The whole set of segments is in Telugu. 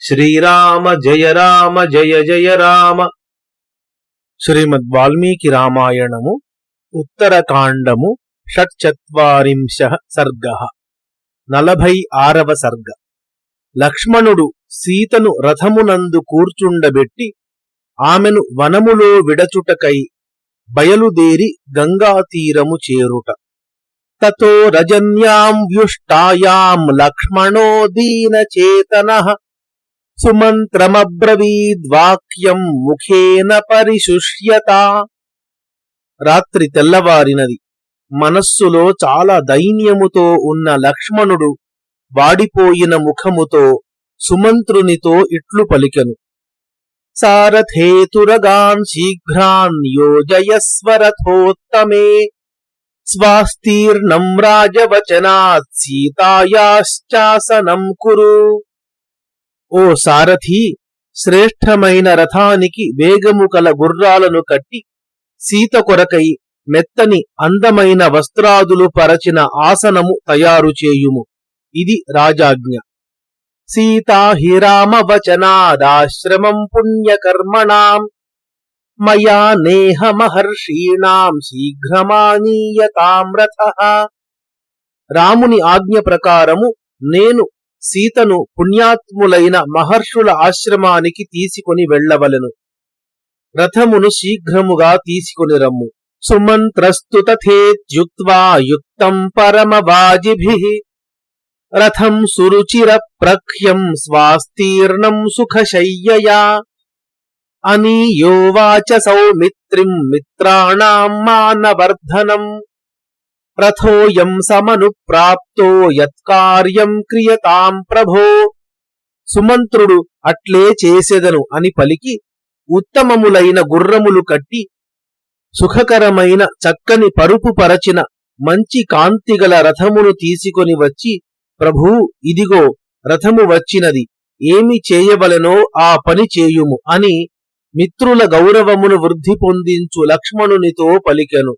శ్రీరామ జయ రామ జయ జయ రామ. శ్రీమద్ వాల్మీకి రామాయణము ఉత్తరకాండము షట్చత్వరింశ సర్గ. నలభై ఆరవ సర్గ. లక్ష్మణుడు సీతను రథమునందు కూర్చుండబెట్టి ఆమెను వనములో విడచుటకై బయలుదేరి గంగాతీరము చేరుట. తతో రజన్యాం వ్యుష్టాయాం లక్ష్మణో దీనచేతన. సుమంత్రమబ్రవీద్వాక్యం ముఖేన పరిశుష్యత. రాత్రి తెల్లవారినది. మనస్సులో చాలా దైన్యముతో ఉన్న లక్ష్మణుడు వాడిపోయిన ముఖముతో సుమంత్రునితో ఇట్లు పలికెను. సారథేతురగాన్ శీఘ్రాన్ యోజయస్వరథోత్తమే. స్వాస్తీర్ణం రాజవచనాత్ సీతాయాశ్చాసనం కురు. ఓ సారథి శ్రేష్టమైన రథానికి వేగము కల గుర్రాలను కట్టి సీత కొరకై మెత్తని అందమైన వస్త్రాదులు పరచిన ఆసనము తయారు చేయుము. ఇది రాజాజ్ఞ. సీతా హిరామ వచనాదాశ్రమం పుణ్యకర్మణాం. మయా నేహ మహర్షీణాం శీఘ్రమానీయతాం రథ రాముని ఆజ్ఞ ప్రకారము నేను సీతను పుణ్యాత్ములైన మహర్షుల ఆశ్రమానికి తీసుకుని వెళ్ళవలెను. రథమును శీఘ్రముగా తీసుకొని రమ్ము. సుమంత్రస్తు తథేత్యుక్త్వా యుక్తం పరమవాజిభిః. రథం సురుచిర ప్రఖ్యం స్వాస్తీర్ణం సుఖశయ్యయా. అనీయోవాచ సౌమిత్రిం మిత్రాణం మానవర్ధనం. రథోయం సమనుప్రాప్తో యత్కార్యం క్రియతాం ప్రభో. సుమంత్రుడు అట్లే చేసెదను అని పలికి ఉత్తమములైన గుర్రములు కట్టి సుఖకరమైన చక్కని పరుపు పరచిన మంచి కాంతిగల రథమును తీసుకొని వచ్చి ప్రభూ ఇదిగో రథము వచ్చినది ఏమి చేయవలెనో ఆ పని చేయుము అని మిత్రుల గౌరవమును వృద్ధి పొందించు లక్ష్మణునితో పలికెను.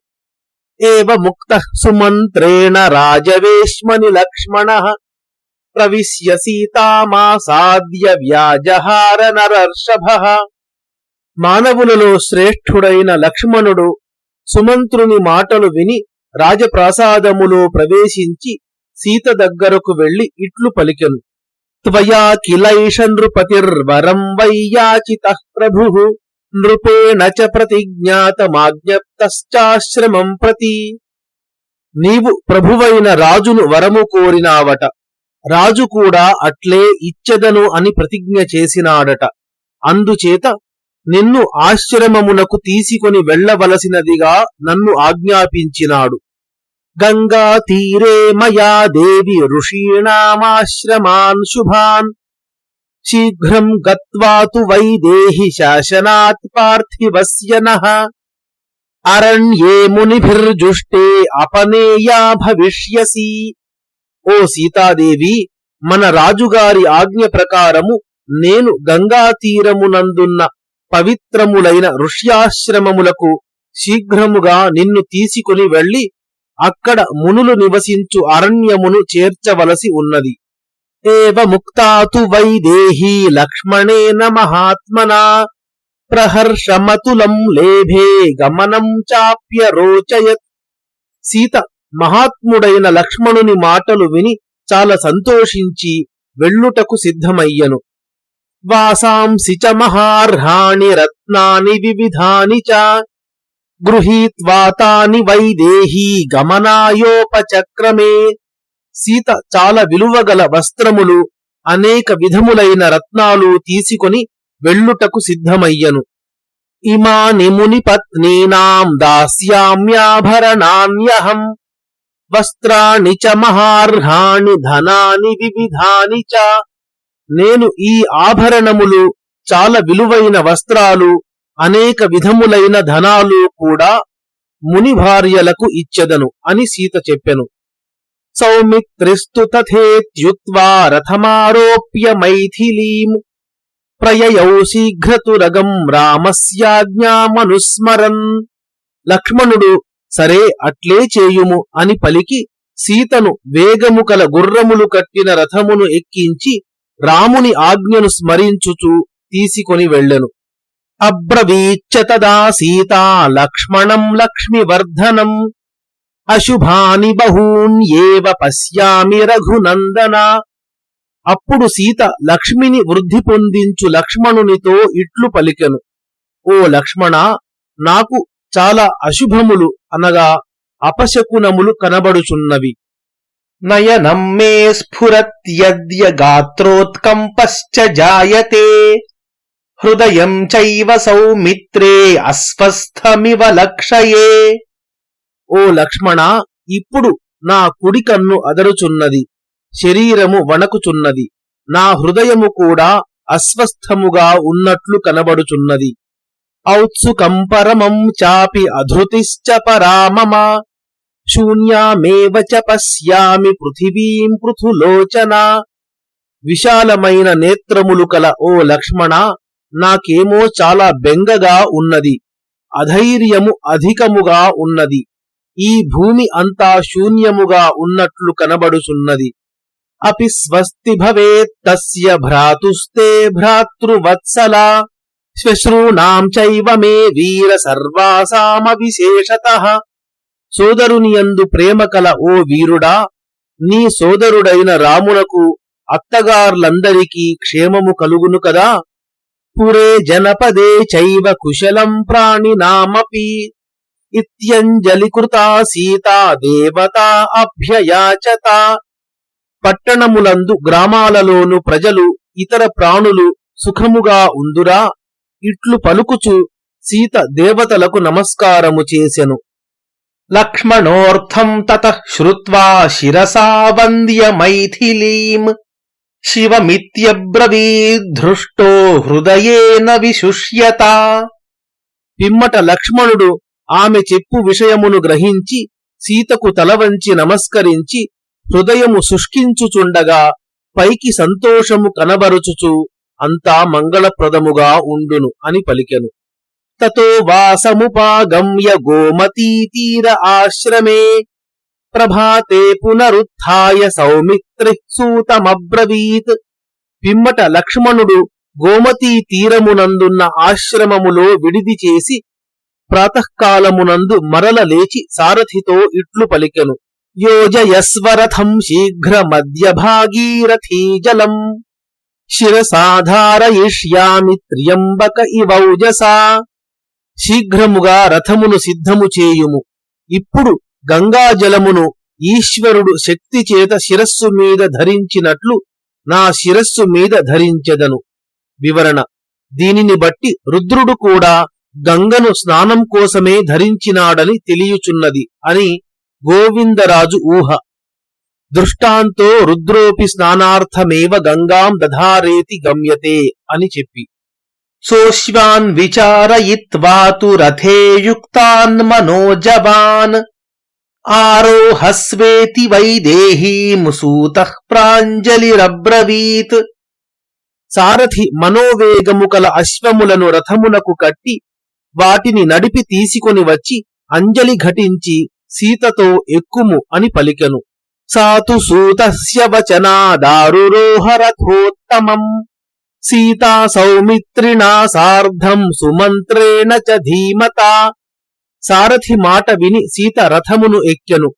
ఏవ ముక్త సుమంత్రేణ రాజవేష్మని లక్ష్మణ. ప్రవిశ్య సీతామాసాద్య వ్యాజహార నరర్షభ. మానవులలో శ్రేష్ఠుడైన లక్ష్మణుడు సుమంత్రుని మాటలు విని రాజప్రాసాదములో ప్రవేశించి సీత దగ్గరకు వెళ్ళి ఇట్లు పలికెను. త్వయా కిలైష నృపతిర్వరం వైయాచిత ప్రభు. నృపేణ చ ప్రతిజ్ఞాతమాజ్ఞప్తాశ్రమం ప్రతి నీవు ప్రభువైన రాజును వరము కోరినావట. రాజు కూడా అట్లే ఇచ్చెదను అని ప్రతిజ్ఞ చేసినాడట. అందుచేత నిన్ను ఆశ్రమమునకు తీసుకొని వెళ్ళవలసినదిగా నన్ను ఆజ్ఞాపించినాడు. గంగా తీరే మయా దేవి ఋషీణామాశ్రమాన్ శుభాన్ శీఘ్రం గత్వా తు వైదేహి శాసనాత్ పార్థివస్య నః అరణ్యే మునిభిర్జుష్టే అపనేయా భవిష్యసి ఓ సీతాదేవి మన రాజుగారి ఆజ్ఞ ప్రకారము నేను గంగా తీరమునందున్న పవిత్రములైన ఋష్యాశ్రమములకు శీఘ్రముగా నిన్ను తీసుకుని వెళ్ళి అక్కడ మునులు నివసించు అరణ్యమును చేర్చవలసి ఉన్నది। ఏవ ముక్తాతు వైదేహీ లక్ష్మణేన మహాత్మనా ప్రహర్షమతులం లేభే గమనం చాప్య రోచయత్ సీత మహాత్ముడైన లక్ష్మణుని మాటలు విని చాలా సంతోషించి వెళ్ళుటకు సిద్ధమయ్యను। వాసాంసి చ మహార్హాణి రత్నాని వివిధాని చ। గృహీత్వాతాని వైదేహీ గమనాయోపచక్రమే। సీత చాలా విలువగల వస్త్రములు అనేక విధములైన రత్నాలు తీసుకొని వెళ్ళుటకు సిద్ధమయ్యను. ఇమాని ముని పత్నీనాం దాస్యామ్యాభరణాన్యహం. వస్త్రాణి చ మహార్హాణి ధనాని వివిధాని చ. నేను ఈ ఆభరణములు చాలా విలువైన వస్త్రాలు అనేక విధములైన ధనాలు కూడా ముని భార్యలకు ఇచ్చెదను అని సీత చెప్పెను. సౌమిత్రిస్తు తథేత్యుత్వా రథమారోప్య మైథిలీం ప్రయయౌ శీఘ్రతురగం రామస్యాజ్ఞామనుస్మరన్ లక్ష్మణుడు సరే అట్లే చేయుము అని పలికి సీతను వేగము కల గుర్రములు కట్టిన రథమును ఎక్కించి రాముని ఆజ్ఞను స్మరించుచు తీసుకొని వెళ్ళెను। అబ్రవీచ్చ తదా సీతా లక్ష్మణం లక్ష్మివర్ధనం। అశుభాని బహూన్యేవ పశ్యామి రఘునందన. అప్పుడు సీత లక్ష్మిని వృద్ధి పొందించు లక్ష్మణునితో ఇట్లు పలికెను. ఓ లక్ష్మణ నాకు చాలా అశుభములు అనగా అపశకునములు కనబడుచున్నవి. నయనం మే స్ఫురత్యద్య గాత్రోత్కంపశ్చ జాయతే. హృదయం చైవ సౌమిత్రే అస్వస్థమివ లక్షయే. ఓ లక్ష్మణ ఇప్పుడు నా కుడి కన్ను అదరుచున్నది శరీరము వణకుచున్నది నా హృదయము కూడా అస్వస్థముగా ఉన్నట్లు కనబడుచున్నది. ఔత్సుకంపరమం చాపి అధృతిశ్చ పరామమ శూన్యామేవ చ పశ్యామి పృథివీం పృథులోచన. విశాలమైన నేత్రములు కల ఓ లక్ష్మణ నాకేమో చాలా బెంగగా ఉన్నది అధైర్యము అధికముగా ఉన్నది. ఈ భూమి అంతా శూన్యముగా ఉన్నట్లు కనబడుచున్నది. అపి స్వస్తి భవేత్ తస్య భ్రాతుస్తే భ్రాతృవత్సలా. శ్వశ్రూణాం చైవ మే వీర సర్వాసామ విశేషత సోదరుని యందు ప్రేమ కల ఓ వీరుడా నీ సోదరుడైన రామునకు అత్తగార్లందరికీ క్షేమము కలుగును కదా? పురే జనపదే చైవ కుశలం ప్రాణినామపి. ఇత్యంజలికృతా సీతా దేవత అభ్యయాచత పట్టణములందు గ్రామాలలోను ప్రజలు ఇతర ప్రాణులు సుఖముగా ఉందురా? ఇట్లు పలుకుచు సీత దేవతలకు నమస్కారము చేసెను. లక్ష్మణోర్థం తత శ్రుత్వా శిరసా వంద్య మైథిలీం। శివమిత్యబ్రవీద్ధృష్టో హృదయేన విశుష్యత। పిమ్మట లక్ష్మణుడు ఆమె చెప్పు విషయమును గ్రహించి సీతకు తలవంచి నమస్కరించి హృదయము శుష్కించుచుండగా పైకి సంతోషము కనబరుచుచు అంతా మంగళప్రదముగా ఉండును అని పలికెను. తతో వాసముపాగమ్య గోమతీతీర ఆశ్రమే ప్రభాతే పునరుత్య సౌమిత్రి సూతమబ్రవీత్ పిమ్మట లక్ష్మణుడు గోమతీ తీరమునందున్న ఆశ్రమములో విడిది చేసి ప్రాతకాలమునందు మరల లేచి సారథితో ఇట్లు పలికెను. యోజయస్వరథం శీఘ్ర భాగీరథీ జలం శిరసాధారయిష్యామి త్ర్యంబక ఇవౌజసా. శీఘ్రముగా రథమును సిద్ధము చేయుము. ఇప్పుడు గంగాజలమును ఈశ్వరుడు శక్తి చేత శిరస్సు మీద ధరించినట్లు నా శిరస్సు మీద ధరించెదను. వివరణ. దీనిని బట్టి రుద్రుడు కూడా గంగను స్నానం కోసమే ధరించినాడని తెలియచున్నది అని గోవిందరాజు ఊహ. దృష్టాంతో రుద్రోపి స్నానార్థమేవ గంగాం దధారేతి గమ్యతే అని చెప్పి. సోష్వాన్ విచారయిత్వాతు రథేయుక్తాన్ మనోజవాన్. ఆరోహస్వేతి వైదేహీం సూతః ప్రాంజలిరబ్రవీత్. సారథి మనోవేగము కల అశ్వములను రథమునకు కట్టి వాటిని నడిపి తీసుకొని వచ్చి అంజలి ఘటించి సీతతో ఎక్కుము అని పలికెను. సాతు సూతస్య వచనాదారురోహరథోత్తమం సీతా సౌమిత్రిణా సార్ధం సుమంత్రేణ చ ధీమత. సారథి మాట విని సీత రథమును ఎక్కెను.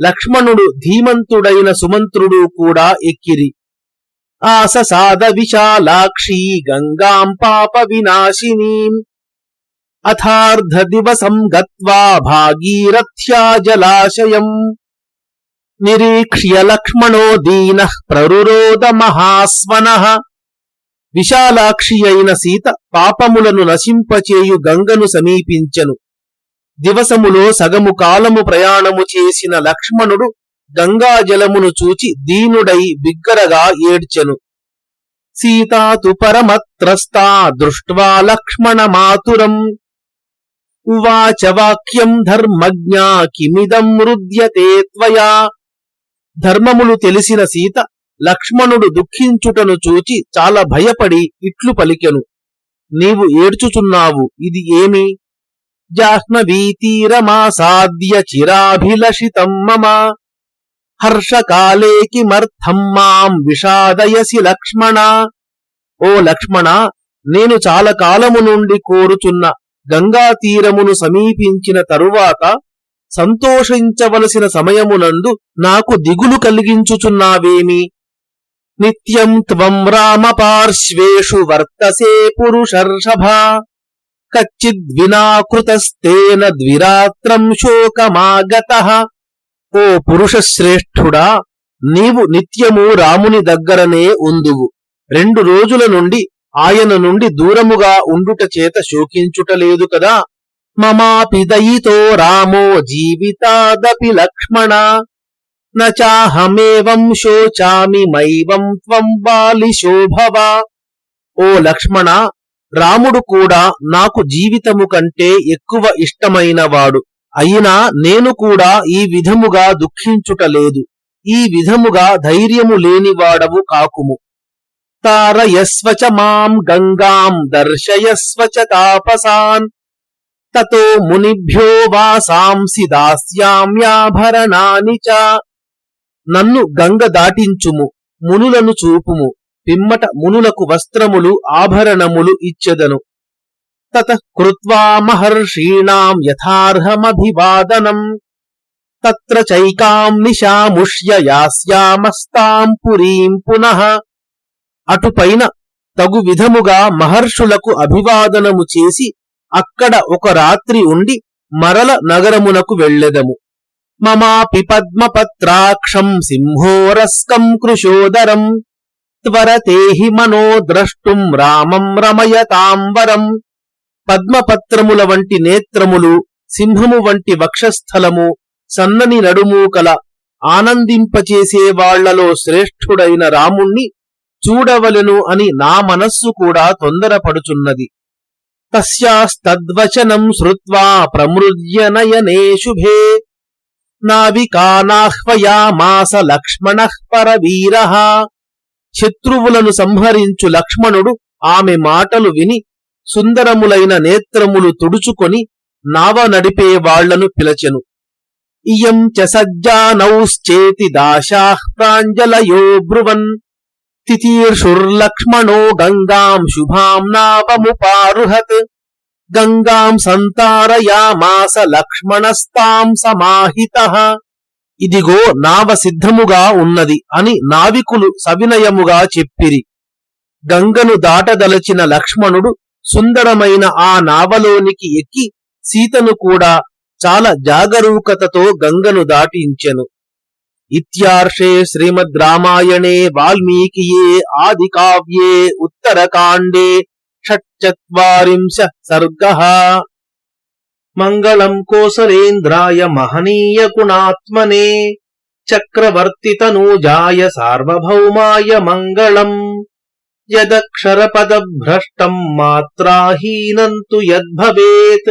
లక్ష్మణుడు ధీమంతుడైన సుమంత్రుడు కూడా ఎక్కిరి. ఆససాద విశాలాక్షీ గంగాం పాప వినాశినీం. అథార్ధ దివసం గత్వా భాగీరథ్యా జలాశయం నిరీక్ష్య లక్ష్మణో దీన ప్రరురోద మహాస్వన. విశాలాక్షి అయిన సీత పాపములను నశింపచేయు గంగను సమీపించెను. దివసములో సగము కాలము ప్రయాణము చేసిన లక్ష్మణుడు గంగాజలమును చూచి దీనుడై బిగ్గరగా ఏడ్చెను. సీతా పరమత్రస్తా దృష్ట్వా లక్ష్మణమాతురం ఉవాచ వాక్యం ధర్మజ్ఞా కిమిదం రుద్యతే త్వయా. ధర్మములు తెలిసిన సీత లక్ష్మణుడు దుఃఖించుటను చూచి చాలా భయపడి ఇట్లు పలికెను. నీవు ఏడ్చుచున్నావు ఇది ఏమి? జాహ్నవీతీరమాసాద్య చిరాభిలషితం మమ. హర్షకాలే కిమర్థం మాం విషాదయసి లక్ష్మణ. ఓ లక్ష్మణ నేను చాలా కాలము నుండి కోరుచున్న గంగా తీరమును సమీపించిన తరువాత సంతోషించవలసిన సమయమునందు నాకు దిగులు కలిగించుచున్నావేమి? నిత్యం త్వం రామ పార్శ్వేషు వర్తసే పురుషర్షభ కచ్చిద్వినాకృతస్తేన ద్విరాత్రం శోకమాగత. ఓ పురుషశ్రేష్ఠుడా నీవు నిత్యము రాముని దగ్గరనే ఉందువు. రెండు రోజుల నుండి ఆయన నుండి దూరముగా ఉండుట చేత శోకించుటలేదు కదా? మమాపి దయితో రామో జీవితాదపి లక్ష్మణ. నాహమేవం శోచామి మైవం త్వం బాలిశోభవ ఓ లక్ష్మణ రాముడు కూడా నాకు జీవితము కంటే ఎక్కువ ఇష్టమైనవాడు అయినా నేను కూడా ఈ విధముగా దుఃఖించుటలేదు ఈ విధముగా ధైర్యము లేనివాడవు కాకుము. తారయస్వ చ మాం గంగాం దర్శయస్వ చ తాపసాన్ తతో మునిభ్యో వాసాంసి దాస్యామ్యాభరణాని చ నన్ను గంగ దాటించుము మునులను చూపుము పిమ్మట మునులకు వస్త్రములు ఆభరణములు ఇచ్చెదను. తత కృత్వా మహర్షీణాం యథార్హమభివాదనం। తత్ర చైకాం నిశాముష్య యాస్యామస్తాం పురీం పునః। అటుపైన తగు విధముగా మహర్షులకు అభివాదనము చేసి అక్కడ ఒక రాత్రి ఉండి మరల నగరమునకు వెళ్ళెదము. మమాపి పద్మపత్రాక్షం సింహోరస్కం కృషోదరం త్వరతేహి మనో ద్రష్టుం రామం రమయతాంబరం. పద్మపత్రముల వంటి నేత్రములు సింహము వంటి వక్షస్థలము సన్నని నడుము కల ఆనందింపచేసే వాళ్ళలో శ్రేష్ఠుడైన రాముణ్ణి చూడవలెను అని నా మనస్సు కూడా తొందరపడుచున్నది. తస్యాస్తద్వచనం శ్రుత్వా ప్రమృజ్య నయనే శుభే నావికానాహ్వయామాస లక్ష్మణ పరవీర. శత్రువులను సంహరించు లక్ష్మణుడు ఆమె మాటలు విని సుందరములైన నేత్రములు తుడుచుకొని నావ నడిపే వాళ్ళను పిలచెను. ఇయం చ సజ్జానౌశ్చేతి దాశాః ప్రాంజలయో బ్రువన్ తితీర్షుర్లక్ష్మణో గంగాం శుభాం నావముపారుహత్ గంగాం సంతారయామాస లక్ష్మణస్తాం సమాహిత ఇదిగో నావ సిద్ధముగా ఉన్నది అని నావికులు సవినయముగా చెప్పిరి గంగను దాటదలచిన లక్ష్మణుడు సుందరమైన ఆ నావలోనికి ఎక్కి సీతను కూడా చాలా జాగరూకతతో గంగను దాటించెను। इत्यार्षे श्रीमद् रामायणे वाल्मीकिये आदिकाव्ये उत्तरकाण्डे षट्चत्वारिंशः सर्गः मङ्गलम् कोसलेन्द्राय महनीयगुणात्मने चक्रवर्तितनूजाय सार्वभौमाय मङ्गलम् यदक्षरपदभ्रष्टम् मात्राहीनम् तु यद्भवेत्